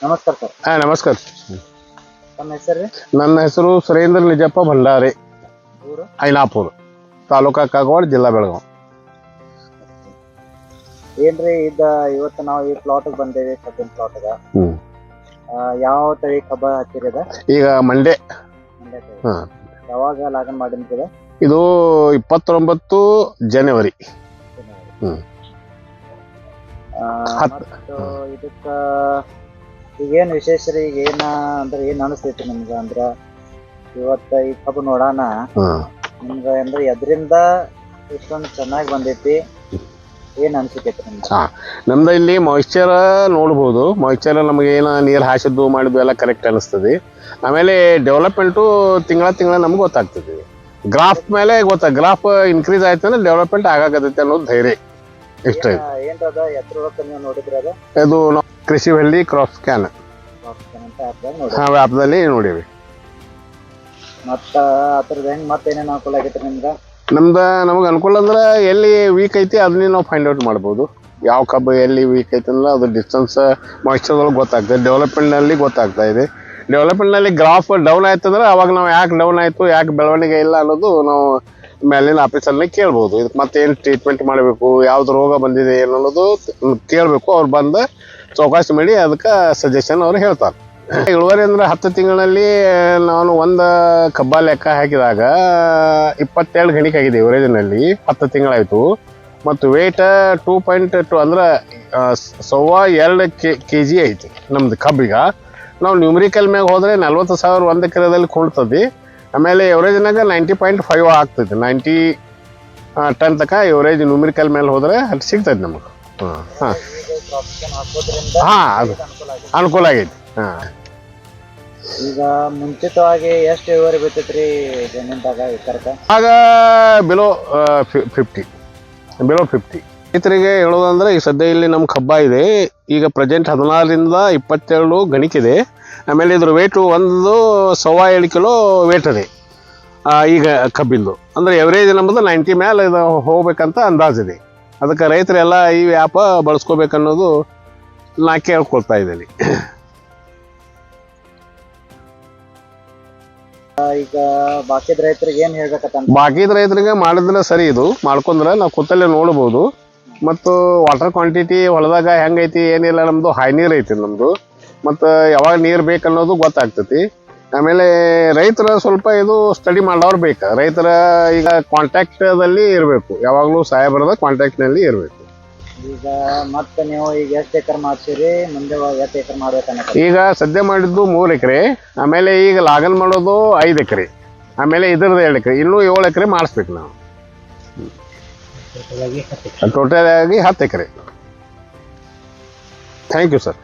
ನಮಸ್ಕಾರ ಸರ್. ಹಾಂ ನಮಸ್ಕಾರ. ತಮ್ಮ ಹೆಸರು? ನನ್ನ ಹೆಸರು ಸುರೇಂದ್ರ ನಿಜಪ್ಪ ಭಂಡಾರಿ. ಊರು? ಐನಾಪುರ್ ತಾಲೂಕಾ ಕಾಗವಾಡ ಜಿಲ್ಲಾ ಬೆಳಗಾವಿ. ಏನ್ರಿ ಇದ ಇವತ್ತು ನಾವು ಈ ಪ್ಲಾಟ್ಗೆ ಬಂದೇವಿ ಕಬ್ಬಿನ ಪ್ಲಾಟ್ಗ ಹ್ಞೂ ಯಾವ ತಳಿ ಕಬ್ಬ ಹಾಕಿರದ ಈಗ ಮಂಡೆ ಯಾವಾಗ ಲಾಗನ್ ಮಾಡಿದ ಇದು ಇಪ್ಪತ್ತೊಂಬತ್ತು ಜನವರಿ. ಹ್ಮ್. ಇದಕ್ಕ ಈಗೇನ್ ವಿಶೇಷ ರೀ ಈಗ ಏನ ಅಂದ್ರೆ ಏನ್ ಅನಿಸ್ತೈತಿ ನಿಮ್ಗ ಅಂದ್ರ ಇವತ್ತ ಈ ಕಬ್ಬು ನೋಡಾನ ಹಾಂ. ನಿಮ್ಗ ಅಂದ್ರೆ ಎದ್ರಿಂದ ಇಷ್ಟೊಂದು ಚೆನ್ನಾಗಿ ಬಂದೈತಿ ಏನ್ ಅನ್ಸಿಕೈತಿ ನಿಮ್ಗೆ? ಹಾಂ. ನಮ್ದು ಇಲ್ಲಿ ಮಾಯಿಶ್ಚರ್ ನೋಡ್ಬೋದು. ಮಾಯಿಶ್ಚರ್ ನಮಗೆ ಏನು ನೀರು ಹಾಸಿದ್ದು ಮಾಡಿದ್ದು ಎಲ್ಲ ಕರೆಕ್ಟ್ ಅನಿಸ್ತದೆ. ಆಮೇಲೆ ಡೆವಲಪ್ಮೆಂಟು ತಿಂಗಳ ತಿಂಗಳ ನಮ್ಗೆ ಗೊತ್ತಾಗ್ತದೆ. ಗ್ರಾಫ್ ಮೇಲೆ ಗೊತ್ತ ಗ್ರಾಫ್ ಇನ್ಕ್ರೀಸ್ ಆಯ್ತು ಅಂದ್ರೆ ಡೆವಲಪ್ಮೆಂಟ್ ಆಗಾಗತ್ತೆ ಅನ್ನೋದು ಧೈರ್ಯ. ಇಷ್ಟ ಏನ್ರದ ಎತ್ತರ ನೀವು ನೋಡಿದ್ರ ಅದ? ಇದು ನಾವು ಕೃಷಿ ಹಳ್ಳಿ ಕ್ರಾಪ್ ಸ್ಕ್ಯಾನ್. ಹಾಂ ಆ್ಯಪ್ದಲ್ಲಿ ನೋಡೀವಿ. ಮತ್ತೆ ಅದ್ರದ್ದು ಹೆಂಗೆ ಮತ್ತೆ ಏನೇನು ಅನುಕೂಲ ಆಗೈತೆ ನಿಮ್ಗೆ? ನಮ್ದು ನಮಗೆ ಅನುಕೂಲ ಅಂದ್ರೆ ಎಲ್ಲಿ ವೀಕ್ ಐತಿ ಅದನ್ನೇ ನಾವು ಫೈಂಡ್ ಔಟ್ ಮಾಡ್ಬೋದು. ಯಾವ ಕಬ್ಬು ಎಲ್ಲಿ ವೀಕ್ ಐತಿ ಅಂದ್ರೆ ಅದು ಡಿಸ್ಟೆನ್ಸ್ ಮಾಯಿಶ್ಚರ್ದೊಳಗೆ ಗೊತ್ತಾಗ್ತದೆ. ಡೆವಲಪ್ಮೆಂಟ್ನಲ್ಲಿ ಗೊತ್ತಾಗ್ತಾ ಇದೆ. ಡೆವಲಪ್ಮೆಂಟ್ನಲ್ಲಿ ಗ್ರಾಫ್ ಡೌನ್ ಆಯ್ತಂದ್ರೆ ಅವಾಗ ನಾವು ಯಾಕೆ ಡೌನ್ ಆಯಿತು ಯಾಕೆ ಬೆಳವಣಿಗೆ ಇಲ್ಲ ಅನ್ನೋದು ನಾವು ಮೇಲಿನ ಆಫೀಸಲ್ಲಿ ಕೇಳ್ಬೋದು. ಇದಕ್ಕೆ ಮತ್ತೆ ಏನು ಟ್ರೀಟ್ಮೆಂಟ್ ಮಾಡಬೇಕು, ಯಾವ್ದು ರೋಗ ಬಂದಿದೆ ಏನು ಅನ್ನೋದು ಕೇಳಬೇಕು. ಅವ್ರು ಬಂದು ಚೌಕಾಸಿ ಮಾಡಿ ಅದಕ್ಕೆ ಸಜೆಷನ್ ಅವ್ರು ಹೇಳ್ತಾರೆ. ಇಳುವರಿ ಅಂದ್ರೆ ಹತ್ತು ತಿಂಗಳಲ್ಲಿ ನಾನು ಒಂದು ಕಬ್ಬ ಲೆಕ್ಕ ಹಾಕಿದಾಗ ಇಪ್ಪತ್ತೆರಡು ಗಣಿಕೆ ಆಗಿದೆ ಇವರೇಜಿನಲ್ಲಿ, ಹತ್ತು ತಿಂಗಳಾಯಿತು. ಮತ್ತು ವೇಟ್ ಟೂ ಪಾಯಿಂಟ್ ಟು ಅಂದ್ರೆ ಸವ ಎರಡು ಕೆ ಕೆ ಜಿ ಐತಿ ನಮ್ದು ಕಬ್ಬಿಗ. ನಾವು ನ್ಯೂಮರಿಕಲ್ ಮ್ಯಾಗ ಹೋದರೆ ನಲ್ವತ್ತು ಸಾವಿರ ಒಂದು ಎಕರೆದಲ್ಲಿ ಕೊಂಡ್ತದೆ ಆಮೇಲೆ ಎವರೇಜ್ನಾಗ ನೈಂಟಿ ಪಾಯಿಂಟ್ ಫೈವ್ ಆಗ್ತೈತಿ ನೈಂಟಿ ಟನ್ ತನಕ ಎವರೇಜ್ ನುಮಿರಿಕಲ್ ಮೇಲೆ ಹೋದರೆ ಅಲ್ಲಿ ಸಿಗ್ತೈತೆ ನಮಗೆ. ಹಾಂ ಹಾಂ. ಹಾಂ ಅದು ಅನುಕೂಲ ಆಗೈತಿ. ಹಾಂ. ಈಗ ಮುಂಚಿತವಾಗಿ ಎಷ್ಟು ಇಳುವರಿ ಬರ್ತೈತ್ರಿ ಜಮೀನ್ದಾಗ ಎಕರ್ಕ ಆಗ ಬಿಲೋ ಫಿಫ್ಟಿ ಬಿಲೋ ಫಿಫ್ಟಿ ರೈತರಿಗೆ ಹೇಳೋದಂದ್ರೆ ಈಗ ಸದ್ಯ ಇಲ್ಲಿ ನಮ್ಮ ಕಬ್ಬ ಇದೆ. ಈಗ ಪ್ರೆಸೆಂಟ್ ಹದಿನಾರರಿಂದ ಇಪ್ಪತ್ತೆರಡು ಗಣಿಕಿದೆ ಆಮೇಲೆ ಇದ್ರ ವೇಟು ಒಂದು ಸವಾ ಏಳು ಕಿಲೋ ವೇಟ್ ಇದೆ ಈಗ ಕಬ್ಬಿಂದು. ಅಂದರೆ ಎವರೇಜ್ ನಮ್ಮದು ನೈಂಟಿ ಮೇಲೆ ಇದು ಹೋಗ್ಬೇಕಂತ ಅಂದಾಜಿದೆ ಅದಕ್ಕೆ ರೈತರೆಲ್ಲ ಈ ವ್ಯಾಪ ಬಳಸ್ಕೋಬೇಕನ್ನೋದು ನಾ ಕೇಳ್ಕೊಳ್ತಾ ಇದ್ದೀನಿ. ಈಗ ಬಾಕಿದ ರೈತರಿಗೆ ಏನು ಹೇಳ್ಬೇಕಂತ ಬಾಕಿದ ರೈತರಿಗೆ ಮಾಡಿದ್ರೆ ಸರಿ ಇದು. ಮಾಡ್ಕೊಂಡ್ರೆ ನಾವು ಕೂತಲ್ಲೇ ನೋಡ್ಬೋದು. ಮತ್ತು ವಾಟರ್ ಕ್ವಾಂಟಿಟಿ ಹೊಲದಾಗ ಹೆಂಗೈತಿ ಏನಿಲ್ಲ ನಮ್ಮದು ಹೈ ನೀರು ಐತಿ ನಮ್ಮದು ಮತ್ತು ಯಾವಾಗ ನೀರು ಬೇಕನ್ನೋದು ಗೊತ್ತಾಗ್ತೈತಿ. ಆಮೇಲೆ ರೈತರ ಸ್ವಲ್ಪ ಇದು ಸ್ಟಡಿ ಮಾಡೋರು ಬೇಕು. ರೈತರ ಈಗ ಕಾಂಟ್ಯಾಕ್ಟದಲ್ಲಿ ಇರಬೇಕು. ಯಾವಾಗಲೂ ಸಾಹೇಬರದ ಕಾಂಟ್ಯಾಕ್ಟ್ನಲ್ಲಿ ಇರಬೇಕು. ಈಗ ಮತ್ತೆ ನೀವು ಈಗ ಎಷ್ಟು ಎಕರ್ ಮಾಡ್ತೀರಿ? ಮುಂದೆ ಎಷ್ಟು ಎಕರ್ ಮಾಡ್ಬೇಕನ್ನ ಈಗ ಸದ್ಯ ಮಾಡಿದ್ದು ಮೂರು ಎಕರೆ. ಆಮೇಲೆ ಈಗ ಲಾಗನ್ ಮಾಡೋದು ಐದು ಎಕರೆ. ಆಮೇಲೆ ಇದ್ರದ್ದು ಎರಡು ಎಕರೆ. ಇನ್ನೂ ಏಳು ಎಕರೆ ಮಾಡಿಸ್ಬೇಕು ನಾವು. ಟೋಟಲ್ ಆಗಿ ಹತ್ತು ಎಕರೆ. Thank you sir